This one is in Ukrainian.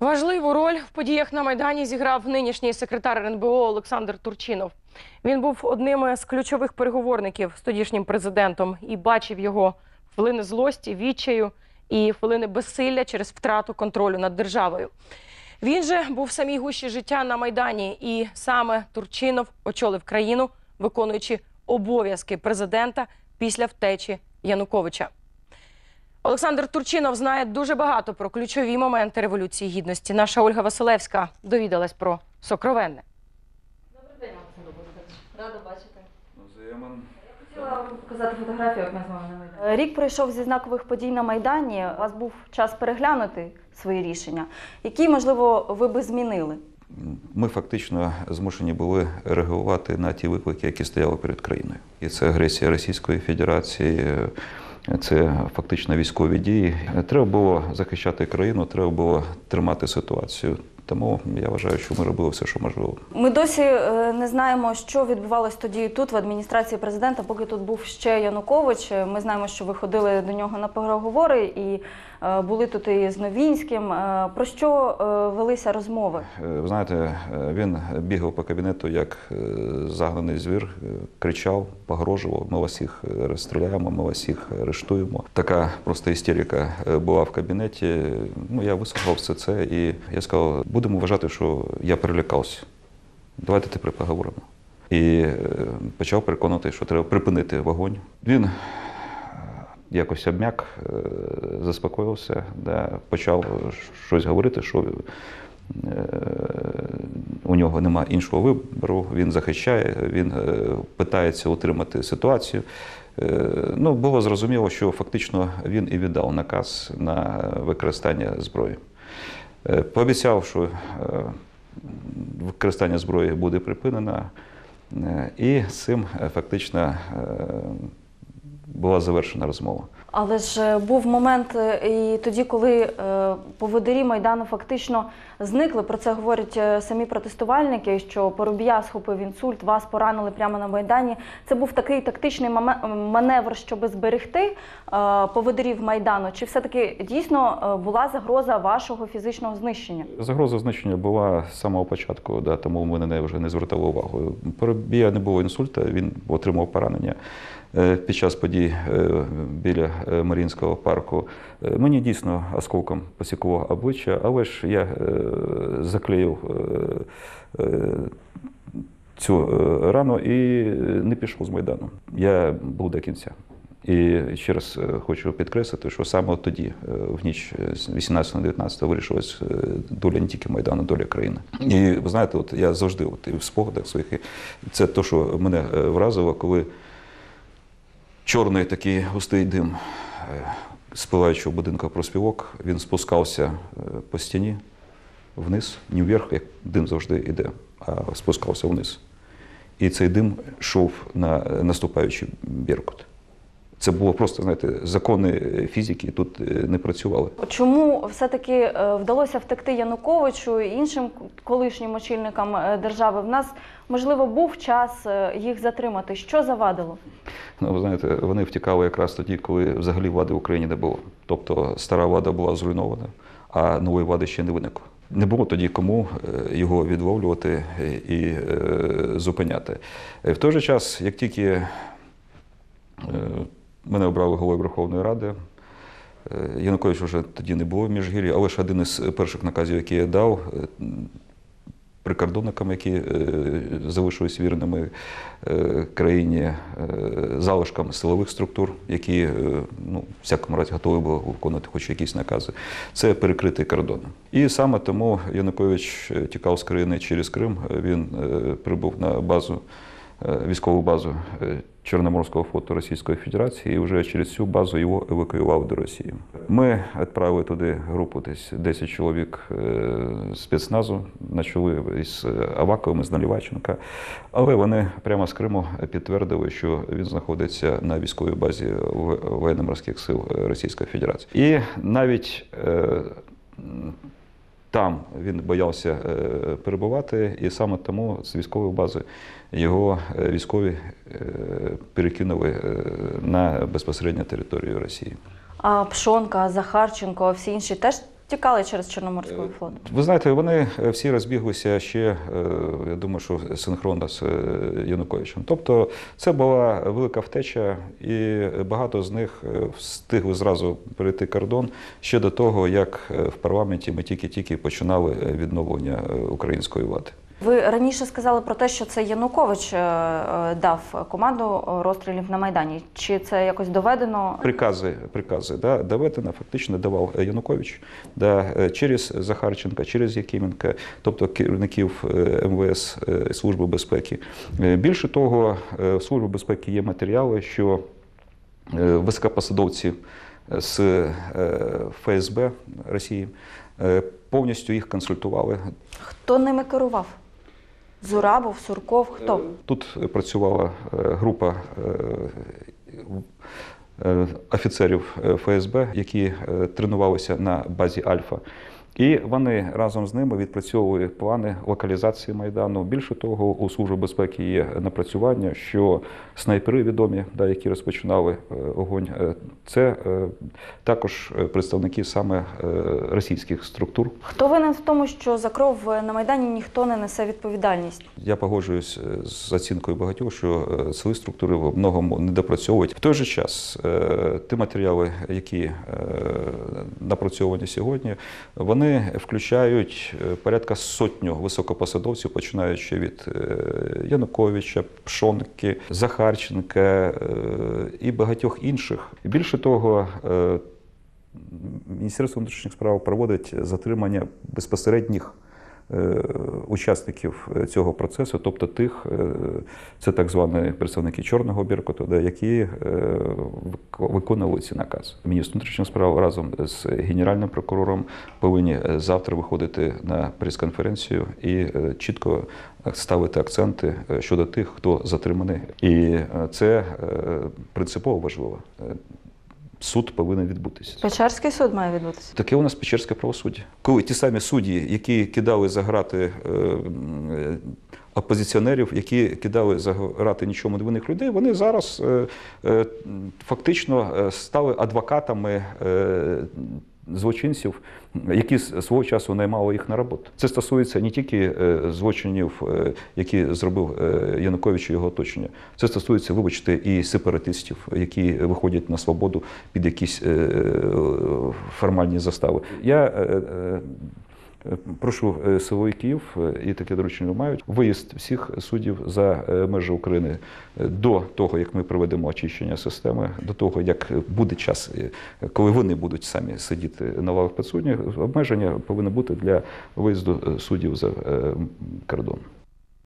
Важливу роль в подіях на Майдані зіграв нинішній секретар РНБО Олександр Турчинов. Він був одним з ключових переговорників з тодішнім президентом і бачив його хвилини злості, відчаю і хвилини безсилля через втрату контролю над державою. Він же був в самій гущі життя на Майдані, і саме Турчинов очолив країну, виконуючи обов'язки президента після втечі Януковича. Олександр Турчинов знає дуже багато про ключові моменти революції гідності. Наша Ольга Василевська довідалась про сокровенне. Добрий день, Олександр. Рада бачити. Хотіла показати фотографію, як ми з вами на Майдані. Рік пройшов зі знакових подій на Майдані. У вас був час переглянути свої рішення. Які, можливо, ви би змінили? Ми фактично змушені були реагувати на ті виклики, які стояли перед країною. І це агресія Російської Федерації, це фактично військові дії. Треба було захищати країну, треба було тримати ситуацію. Тому я вважаю, що ми робили все, що можливо. Ми досі е, не знаємо, що відбувалось тоді і тут, в адміністрації президента, поки тут був ще Янукович. Ми знаємо, що ви ходили до нього на переговори і е, були тут і з Новінським. Е, Про що е, велися розмови? Е, Ви знаєте, е, він бігав по кабінету як е, загнаний звір, е, кричав, погрожував. Ми вас всіх розстріляємо, ми вас всіх арештуємо. Така просто істерика е, була в кабінеті. Ну я вислухав все це, і я сказав, будемо вважати, що я перелякався. Давайте тепер поговоримо. І е, почав переконувати, що треба припинити вогонь. Він е, якось обмяк, е, заспокоївся, да, почав щось говорити, що у нього немає іншого вибору, він захищає, він питається утримати ситуацію. Ну, було зрозуміло, що фактично він і віддав наказ на використання зброї. Е, Пообіцяв, що е, використання зброї буде припинено, е, і з цим фактично була завершена розмова. Але ж е, був момент е, і тоді, коли е, поводирі Майдану фактично зникли. Про це говорять самі протестувальники, що Поробія схопив інсульт, вас поранили прямо на Майдані. Це був такий тактичний маневр, щоб зберегти поводирів Майдану. Чи все-таки дійсно е, була загроза вашого фізичного знищення? Загроза знищення була з самого початку, да, тому ми на вже не звертали увагу. Поробія не було інсульта, він отримав поранення під час подій біля Марінського парку. Е, Мені дійсно осколком посікло обличчя, але ж я е, заклеїв е, е, цю е, рану і не пішов з Майдану. Я був до кінця. І ще раз е, хочу підкреслити, що саме тоді, е, в ніч з 18 на 19 вирішилась е, доля не тільки Майдану, доля країни. І ви знаєте, от я завжди от, і в спогадах своїх, це те, що мене е, вразило, коли чорний такий густий дим спливаючого з пилаючого будинку проспівок, він спускався е, по стіні вниз, не вверх, як дим завжди йде, а спускався вниз. І цей дим йшов на е, наступаючий Беркут. Це було просто, знаєте, закони фізики тут е, не працювали. Чому все-таки е, вдалося втекти Януковичу і іншим колишнім очільникам е, держави? В нас можливо був час їх затримати. Що завадило? Ну, ви знаєте, вони втікали якраз тоді, коли взагалі влади в Україні не було. Тобто стара влада була зруйнована, а нової влади ще не виникло. Не було тоді кому його відловлювати і зупиняти. В той же час, як тільки мене обрали головою Верховної Ради, е, Янукович вже тоді не було в Міжгір'ї, але ж один із перших наказів, який я дав, е, прикордонникам, які е, залишились вірними країні, залишкам силових структур, які ну, в всякому разі готові були виконувати хоч якісь накази. Це перекритий кордон. І саме тому Янукович тікав з країни через Крим. Він прибув на базу. Е, Військову базу е, Чорноморського флоту Російської Федерації, і вже через цю базу його евакуювали до Росії. Ми відправили туди групу десь 10 чоловік е, спецназу, на чолі із Аваковим, з Наливайченка. Але вони прямо з Криму підтвердили, що він знаходиться на військовій базі воєнно-морських сил Російської Федерації. І навіть там він боявся е, перебувати, і саме тому з військової бази його е, військові е, перекинули на безпосередньо територію Росії. А Пшонка, Захарченко, всі інші теж тікали через Чорноморський флот. Ви знаєте, вони е, всі розбіглися ще, е, я думаю, що синхронно з е, Януковичем. Тобто це була велика втеча, і багато з них е, встигли зразу перейти кордон ще до того, як е, в парламенті ми тільки-тільки починали е, відновлення е, української влади. Ви раніше сказали про те, що це Янукович е, е, дав команду розстрілів на Майдані. Чи це якось доведено? Прикази, прикази да, доведено, фактично давав Янукович да, е, через Захарченка, через Якименка, тобто керівників МВС Служби безпеки. Більше того, в Служби безпеки є матеріали, що високопосадовці з ФСБ Росії повністю їх консультували. Хто ними керував? Зурабов, Сурков, хто? Тут працювала е, група е, е, офіцерів е, ФСБ, які е, тренувалися на базі Альфа. І вони разом з ними відпрацьовували плани локалізації майдану. Більше того, у служби безпеки є напрацювання, що снайпери відомі, да, які розпочинали е, огонь, е, це е, також представники саме російських структур. Хто винен в тому, що за кров на Майдані ніхто не несе відповідальність? Я погоджуюсь з оцінкою багатьох, що сили структури в многому не допрацьовують. В той же час ті матеріали, які напрацьовані сьогодні, вони включають е, порядка сотню високопосадовців, починаючи від е, Януковича, Пшонки, Захарченка е, і багатьох інших. Більше того, Міністерство внутрішніх справ проводить затримання безпосередніх учасників е, цього процесу, тобто тих, е, це так звані представники чорного біркоту, які е, виконували ці накази. Міністр внутрішніх справ разом з генеральним прокурором повинні е, завтра виходити на прес-конференцію і е, чітко ставити акценти е, щодо тих, хто затриманий. І е, це е, принципово важливо. Суд повинен відбутися. Печерський суд має відбутися. Таке у нас печерське правосуддя. Коли ті самі судді, які кидали за грати е, е, опозиціонерів, які кидали за грати нічому не винних людей, вони зараз е, е, фактично стали адвокатами. е, Злочинців, які свого часу наймали їх на роботу. Це стосується не тільки е, злочинів, е, які зробив е, Янукович і його оточення. Це стосується, вибачте, і сепаратистів, які виходять на свободу під якісь формальні застави. Я прошу е, силовиків, е, і таке доручення мають, виїзд всіх суддів за е, межі України до того, як ми проведемо очищення системи, до того, як буде час, коли вони будуть самі сидіти на лавах підсудні, обмеження повинно бути для виїзду суддів за кордон.